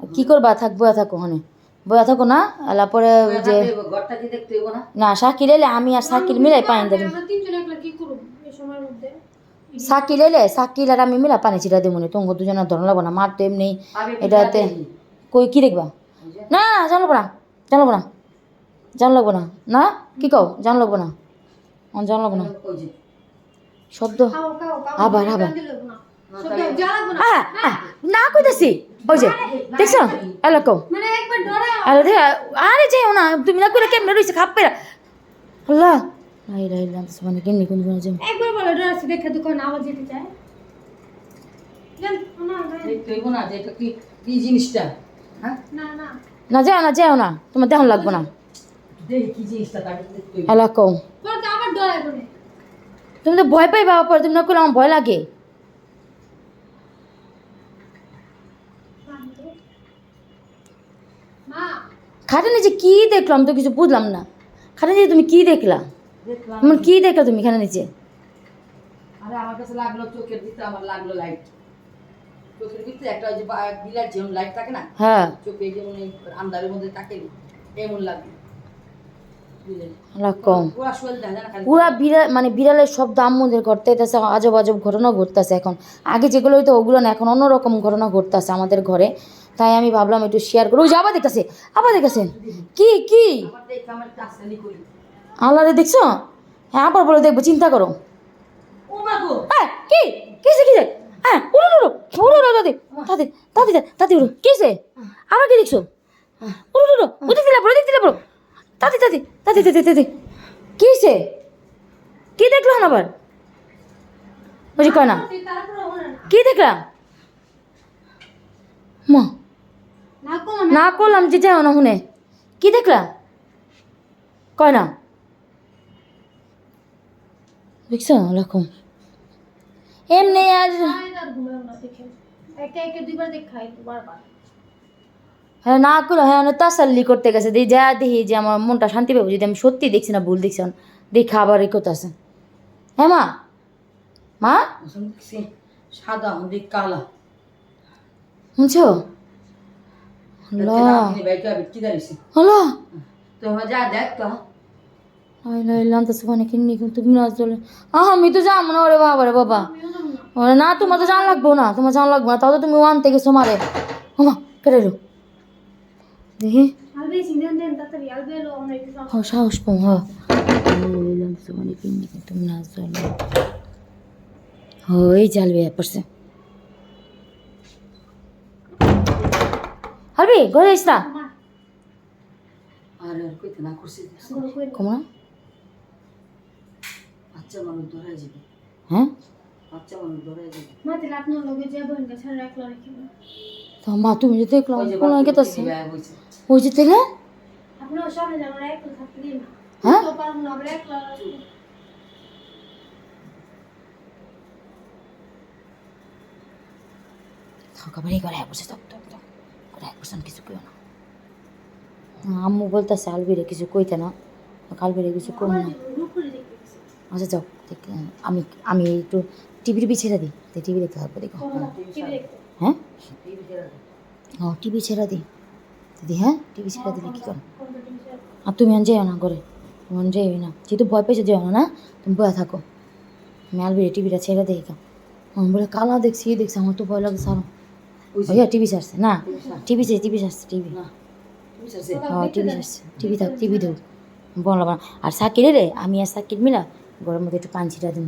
কি করবা? থাক বয়া থাকো হনে বয়া থাকো না এলা পরে যে ঘরটা কি দেখতে হইব না? না সাকির এলে আমি আর সাকির মিলাই পানি দেব। আমরা তিনজন একলা কি করব এই সময়ের মধ্যে? সাকির এলে সাকির আর আমি মিলা পানি ছিটা দেবো তোমাকে দুজনের ধরন লাগবো না মার তো এমনি এটাতে কই কি দেখবা? না না জান লাগবো না জান লাগবো না জান লাগবো না। না? কি কও? জান লাগবো না। জান লাগবো না। শব্দ। খাও খাও খাও। আবার, আবার। না সব যা লাগবে না। আহ, আহ, না কইতাছি। ওই যে দেখছ? এলো কও। মানে একবার ডরে আরে দে না তুমি না করে কেমনে রইছে খাপ্পে আল্লাহ। নাই লাই লাম মানে কেমনে কোন কোন যাও একবার বলে ডরে আছে দেখে দোকান আবার যেতে চায়। না না, দেখতে হইব না যে এটা কি কি জিনিসটা? হ্যাঁ? না না। না যাও না যাও না তোমার দেহন লাগবো না। দেখি কি জিনিসটা তাকে দেখতে হইব। এলা কও। আবার ডরে তুমি তো ভয় পাই বাবা পরে তুমি না করলে আমার ভয় লাগে মা খাটে নিচে কি দেখলাম তো কিছু বুঝলাম না। খাটে নিচে তুমি কি দেখলা? দেখলাম। কী দেখলা তুমি খাটে নিচে আরে আমার কাছে লাগল চোখের ভিতরে আমার লাগল লাইট চোখের ভিতরে একটা ওই যে বা- বিলার যেমন লাইট থাকে না হ্যাঁ। চোখে যেমন আমদারের মধ্যে তাকে এমন লাগল। কম পুরা বিড়াল মানে বিড়ালের শব্দ আম্মুদের ঘটতে হইতেছে আজব আজব ঘটনা ঘটতেছে এখন। আগে যেগুলো হইতো ওগুলো না এখন অন্যরকম ঘটনা ঘটতেছে আমাদের ঘরে। তাই আমি ভাবলাম একটু শেয়ার করব যে আবার দেখতেছে আবার দেখতেছেন কি কি? আল্লাহ রে দেখছ? হ্যাঁ আবার বলে দেখব চিন্তা করো। হ্যাঁ কি? কিসে কিসে? হ্যাঁ উড়ো উড়ো উড়ো উড়ো দাদি। দাদি দাদি দাদি উড়ো। কিসে? আবার কি দেখছ? উড়ো উড়ো ওদিক দিলে পড়ো ওদিক দিলে পড়ো দাদি দাদি দাদি দাদি দাদি কিসে কি দেখল হন আবার বুঝি কয় না? কি দেখলাম? মা। না করলাম, যে যাও না শুনে। কি দেখলা কয় না? দেখছ? এরকম এমনি আর একে একে দুইবার দেখাই বারবার হ্যাঁ না করল হ্যাঁ তাসাল্লি করতে গেছে। দিয়ে যা দেখি যে আমার মনটা শান্তি পাবো যদি আমি সত্যি দেখছি না ভুল দেখছি দেখে আবার এ করতেছে। হ্যাঁ মা? মা? সাদা কালা। শুনছো? হলো আমি তো যাব না ওরে বাবা রে বাবা। না ওরে না তোমার তো জান লাগবো না তোমার জান লাগবো না তাও তো তুমি ওয়ান থেকে সোমারে ওমা কেটে এলো দেখি আলবে সিঙ্গেন দেন তাড়াতাড়ি আলবে এলো আমরা একটু হ সাহস পাও হ লাইলাম তো সুবানে কিন্নি কিন্তু তুমি না চলে হই পড়ছে হারবি ঘরে আইস না আর আর কইতে না করছি কমা বাচ্চা মানুষ ধরে যাবে হ্যাঁ বাচ্চা মানুষ ধরে যাবে মা তাহলে আপনার লগে যে বোন রাখল রেখে তো মা তুমি যে দেখলাম ওই যে কোন কেতাছে বিয়ে হয়েছে না হ্যাঁ? সকালে করে বসে থাক। করে বসে কিছু কেউ না। আম্মু বলতেছে আলবিরে কিছু কইতে না। কালবিরে কিছু কম না। আচ্ছা যাও দেখ, আমি আমি একটু টিভির পিছিয়ে দিই। টিভি দেখতে থাকব দেখো। টিভি হ্যাঁ? টিভি ছেড়ে দে। ও টিভি ছেড়ে দিই দিদি হ্যাঁ? টিভি ছেড়ে দিলে কী করো? আর তুমি আন যেও না করে তুমি আন যেও না। যেহেতু ভয় পেয়েছ যেও না তুমি বয়ে থাকো। আমি আলবিরে টিভিটা ছেড়ে দিই কা আমি বলে কালা দেখছি এই দেখছি আমার তো ভয় লাগে সারো ভাইয়া টিভি ছাড়ছে না? টিভি চাই টিভি ছাড়ছে টিভি। হ্যাঁ টিভি। ছাড়ছে। টিভি থাক টিভি দেব বললাম আর সাকিরে রে আমি আর সাকির মিলা গরম মধ্যে একটু পান ছিটা দিন